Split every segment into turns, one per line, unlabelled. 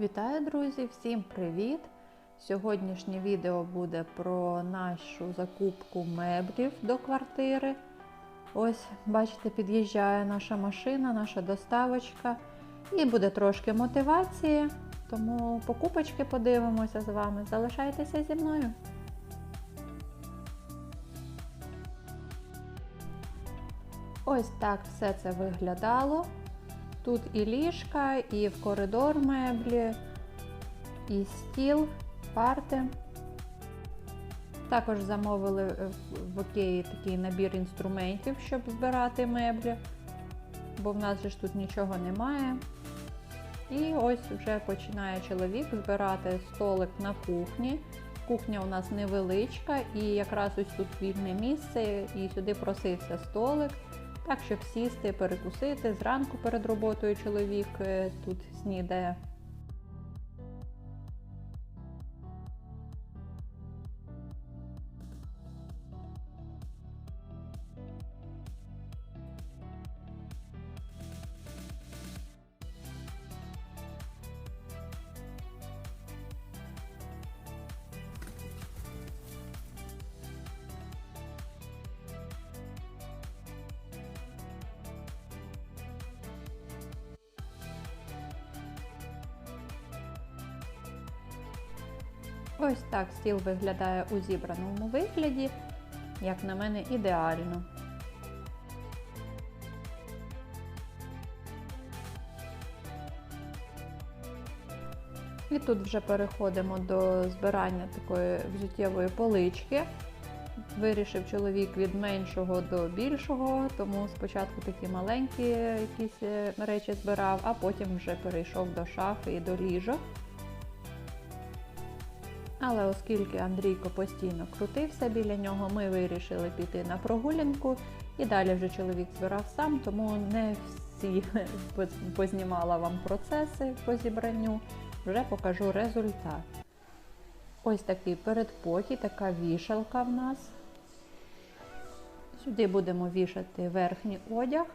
Вітаю, друзі! Всім привіт! Сьогоднішнє відео буде про нашу закупку меблів до квартири. Ось, бачите, під'їжджає наша машина, наша доставочка. І буде трошки мотивації, тому покупочки подивимося з вами. Залишайтеся зі мною. Ось так все це виглядало. Тут і ліжка, і в коридор меблі, і стіл, парти. Також замовили в Океї такий набір інструментів, щоб збирати меблі, бо в нас же ж тут нічого немає. І ось вже починає чоловік збирати столик на кухні. Кухня у нас невеличка, і якраз ось тут вільне місце, і сюди просився столик. Так, щоб сісти, перекусити. Зранку перед роботою чоловік е, тут снідає. Ось так стіл виглядає у зібраному вигляді, як на мене, ідеально. І тут вже переходимо до збирання такої взуттєвої полички. Вирішив чоловік від меншого до більшого, тому спочатку такі маленькі якісь е, речі збирав, а потім вже перейшов до шафи і до ліжок. Але оскільки Андрійко постійно крутився біля нього, ми вирішили піти на прогулянку. І далі вже чоловік збирав сам, тому не всі познімала вам процеси по зібранню, вже покажу результат. Ось такий передпокій, така вішалка в нас. Сюди будемо вішати верхній одяг,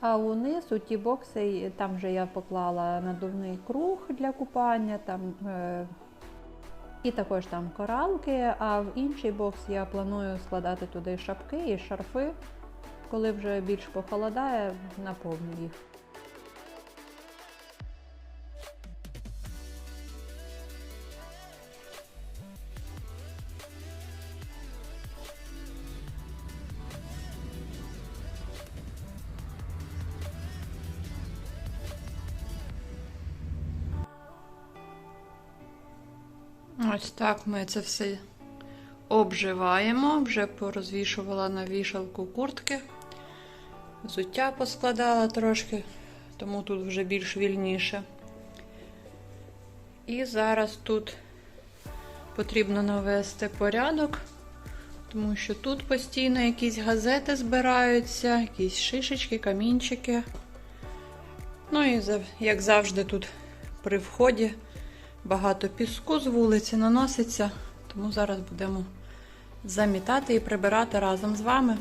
а униз у ті бокси, там вже я поклала надувний круг для купання. там е, і також там коралки, а в інший бокс я планую складати туди шапки і шарфи. Коли вже більш похолодає, наповню їх. Ось так ми це все обживаємо. Вже порозвішувала на вішалку куртки. Взуття поскладала трошки, тому тут вже більш вільніше. І зараз тут потрібно навести порядок, тому що тут постійно якісь газети збираються, якісь шишечки, камінчики. Ну і як завжди, тут при вході. Багато піску з вулиці наноситься, тому зараз будемо замітати і прибирати разом з вами.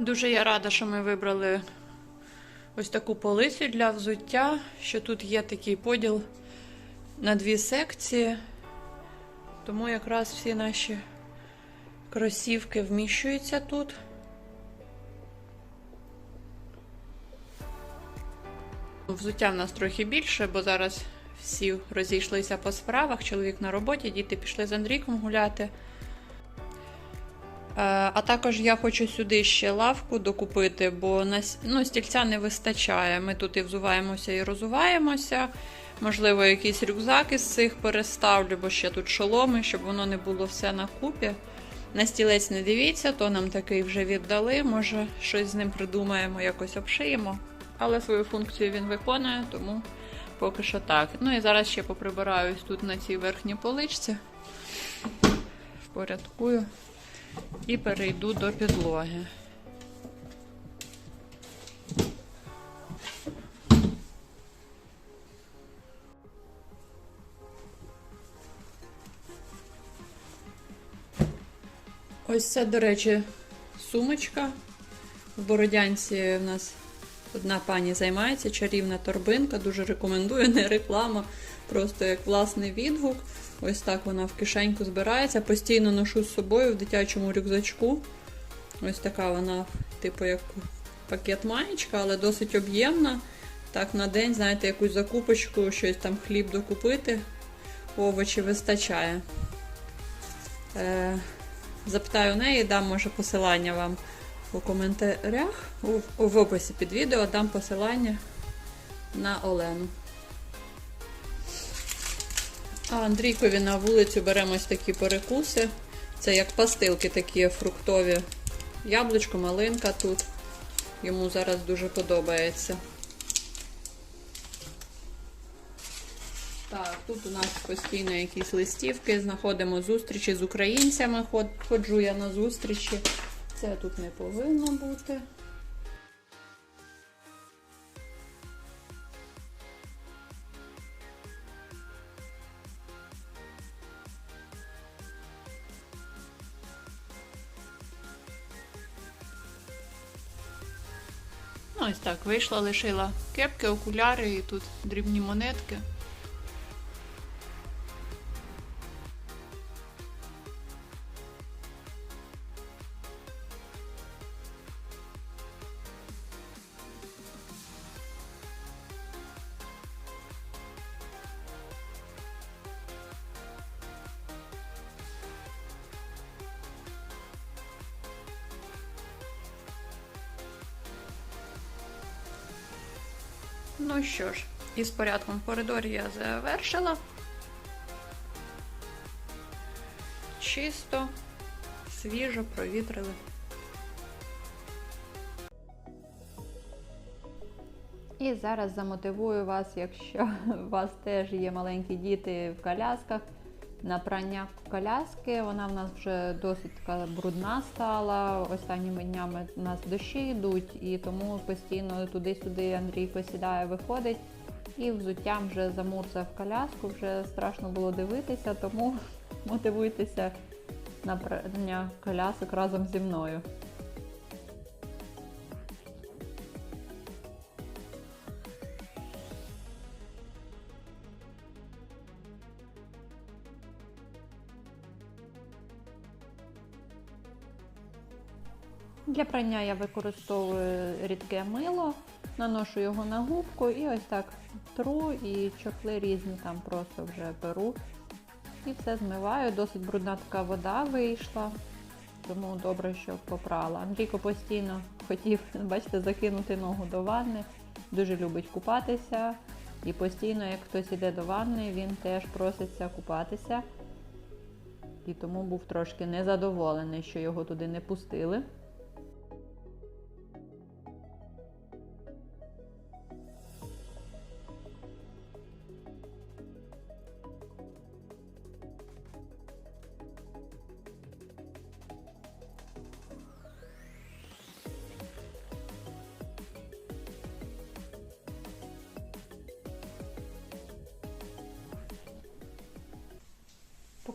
Дуже я рада, що ми вибрали ось таку полицю для взуття, що тут є такий поділ на дві секції. Тому якраз всі наші кросівки вміщуються тут. Взуття в нас трохи більше, бо зараз всі розійшлися по справах. Чоловік на роботі, діти пішли з Андрійком гуляти. Е, А також я хочу сюди ще лавку докупити, бо ну, стільця не вистачає. Ми тут і взуваємося, і розуваємося. Можливо, якийсь рюкзак із цих переставлю, бо ще тут шоломи, щоб воно не було все на купі. На стілець не дивіться, то нам такий вже віддали. Може, щось з ним придумаємо, якось обшиємо. Але свою функцію він виконує, тому поки що так. Ну і зараз ще поприбираюсь тут на цій верхній поличці. Впорядкую і перейду до підлоги. Ось це, до речі, сумочка. В Бородянці в нас одна пані займається, чарівна торбинка. Дуже рекомендую, не реклама, просто як власний відгук. Ось так вона в кишеньку збирається. Постійно ношу з собою в дитячому рюкзачку. Ось така вона, типу, як пакет маєчка, але досить об'ємна. Так, на день, знаєте, якусь закупочку, щось там хліб докупити, овочі вистачає. Е, запитаю у неї, дам може посилання вам у коментарях, у, в описі під відео дам посилання на Олену. А Андрійкові на вулицю беремо ось такі перекуси. Це як пастилки такі фруктові. Яблучко, малинка тут. Йому зараз дуже подобається. Так, тут у нас постійно якісь листівки, знаходимо зустрічі з українцями. Ходжу я на зустрічі. Це тут не повинно бути. Ось так вийшла, лишила кепки, окуляри і тут дрібні монетки. Ну що ж, із порядком в коридорі я завершила. Чисто, свіжо провітрили. І зараз замотивую вас, якщо у вас теж є маленькі діти в колясках. На прання коляски вона в нас вже досить така брудна стала. Останніми днями у нас дощі йдуть, і тому постійно туди-сюди Андрій посідає, виходить. І взуттям вже замурзав коляску, вже страшно було дивитися, тому мотивуйтеся на прання колясок разом зі мною. Для прання я використовую рідке мило, наношу його на губку і ось так тру і чохли різні там просто вже беру. І все змиваю. Досить брудна така вода вийшла, тому добре, що попрала. Андрійко постійно хотів, бачите, закинути ногу до ванни, дуже любить купатися. І постійно, як хтось іде до ванни, він теж проситься купатися. І тому був трошки незадоволений, що його туди не пустили.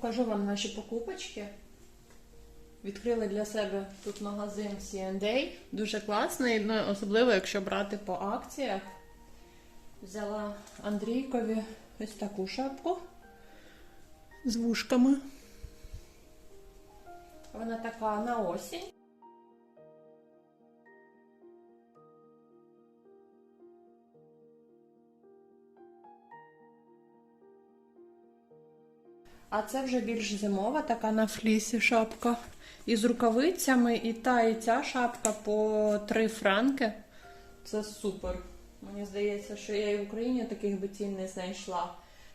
Покажу вам наші покупочки.
Відкрили для себе тут магазин C&A. Дуже класний, ну, особливо якщо брати по акціях. Взяла Андрійкові ось таку шапку з вушками. Вона така на осінь. А це вже більш зимова, така на флісі шапка. Із рукавицями, і та, і ця шапка по 3 франки. Це супер. Мені здається, що я і в Україні таких би не знайшла.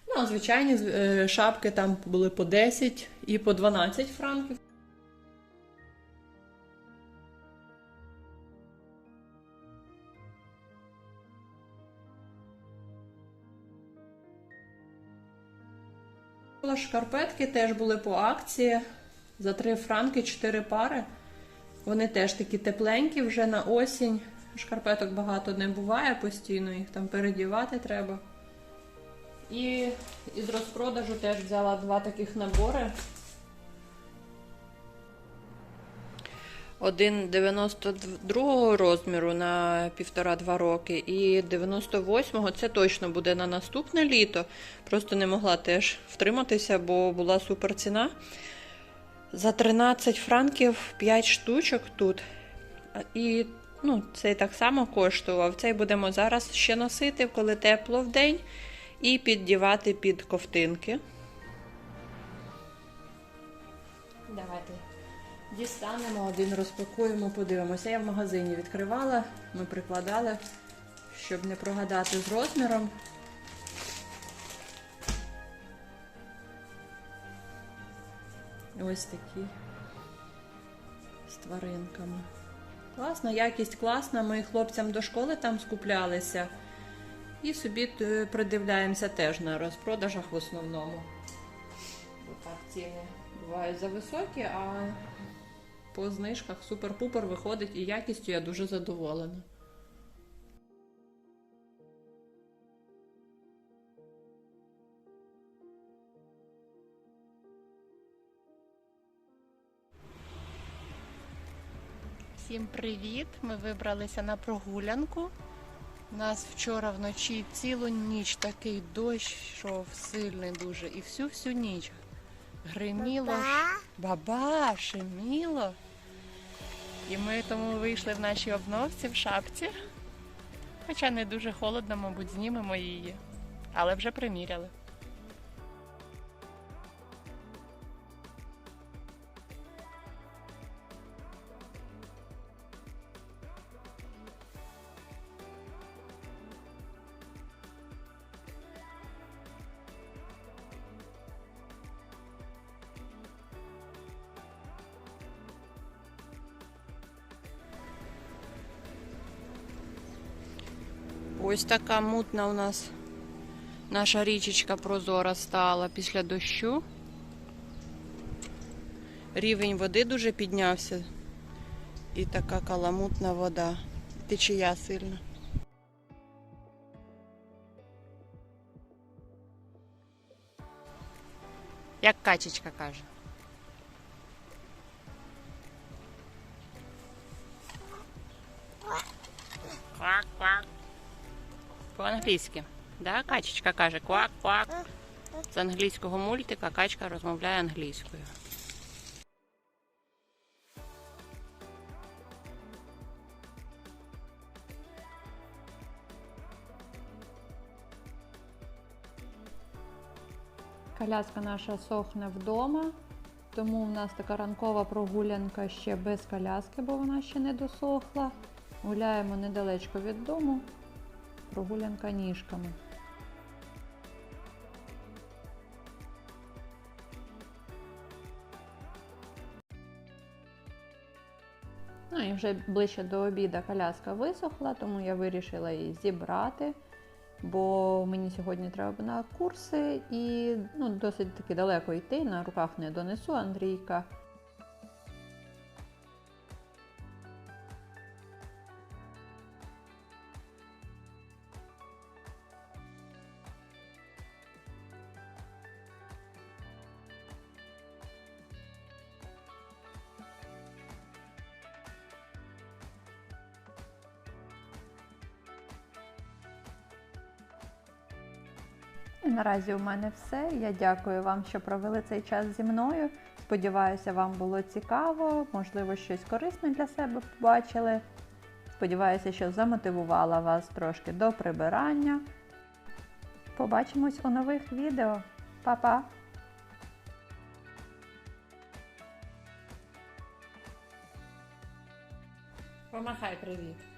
Ну, а звичайні е, шапки там були по 10 і по 12 франків. Шкарпетки теж були по акції. За 3 франки 4 пари. Вони теж такі тепленькі вже на осінь. Шкарпеток багато не буває постійно, їх там передівати треба. І із розпродажу теж взяла два таких набори. Один 92 розміру на 1,5-2 роки, і 98-го це точно буде на наступне літо. Просто не могла теж втриматися, бо була супер ціна. За 13 франків 5 штучок тут. І ну, цей так само коштував. Цей будемо зараз ще носити, коли тепло в день, і піддівати під ковтинки. Давайте дістанемо один, розпакуємо, подивимося. Я в магазині відкривала, ми прикладали, щоб не прогадати з розміром. Ось такі з тваринками. Класна, якість класна. Ми хлопцям до школи там скуплялися. І собі е, придивляємося теж на розпродажах в основному. Бо так ціни бувають зависокі, а по знижках супер-пупер виходить і якістю я дуже задоволена.
Всім привіт! Ми вибралися на прогулянку. У нас вчора вночі цілу ніч такий дощ йшов сильний дуже. І всю-всю ніч гриміло, баба, шеміло. І ми тому вийшли в нашій обновці в шапці. Хоча не дуже холодно, мабуть, знімемо її. Але вже приміряли.
Ось така мутна у нас наша річечка прозора стала після дощу. Рівень води дуже піднявся. І така каламутна вода. Течія сильна.
Як качечка каже. По-англійськи. Да? Качечка каже квак-квак. З англійського мультика качка розмовляє англійською.
Коляска наша сохне вдома, тому в нас така ранкова прогулянка ще без коляски, бо вона ще не досохла. Гуляємо недалечко від дому, прогулянка ніжками. Ну і вже ближче до обіду коляска висохла, тому я вирішила її зібрати, бо мені сьогодні треба на курси і ну, досить таки далеко йти, на руках не донесу Андрійка. Наразі у мене все. Я дякую вам, що провели цей час зі мною. Сподіваюся, вам було цікаво, можливо, щось корисне для себе побачили. Сподіваюся, що замотивувала вас трошки до прибирання. Побачимось у нових відео. Па-па!
Помахай привіт.